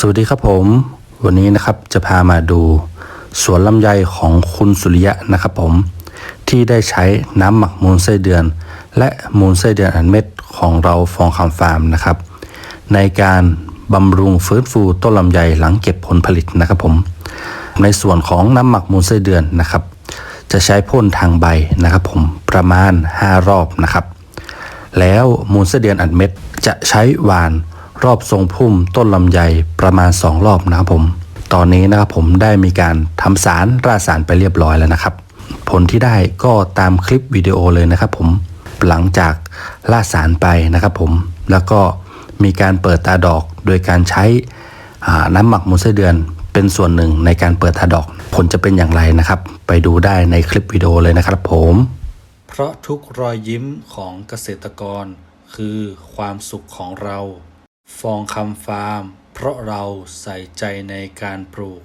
สวัสดีครับผม วันนี้นะครับจะพามาดูสวนลำไยของคุณสุริยะนะครับผม ที่ได้ใช้น้ำหมักมูลไส้เดือน และมูลไส้เดือนอันเม็ดของเราฟองคำฟาร์มนะครับ ในการบำรุงฟื้นฟูต้นลำไยหลังเก็บผลผลิตนะครับผม ในส่วนของน้ำหมักมูลไส้เดือนนะครับ จะใช้พ่นทางใบนะครับผมประมาณ 5 รอบนะครับ แล้วมูลไส้เดือนอัดเม็ดจะใช้หวาน รอบทรงพุ่มต้นลำไยประมาณ 2 รอบนะครับผม ตอนนี้นะครับผมได้มีการทำสารราสารไปเรียบร้อยแล้วนะครับ ผลที่ได้ก็ตามคลิปวิดีโอเลยนะครับผมหลังจากราสารไปนะครับผมแล้วก็มีการเปิดตาดอกโดยการใช้น้ำหมักมูลไส้เดือนเป็นส่วนหนึ่งในการเปิดตาดอก ผลจะเป็นอย่างไรนะครับ ไปดูได้ในคลิปวิดีโอเลยนะครับผม เพราะทุกรอยยิ้มของเกษตรกรคือความสุขของเรา ฟองคำฟาร์ม เพราะเราใส่ใจในการปลูก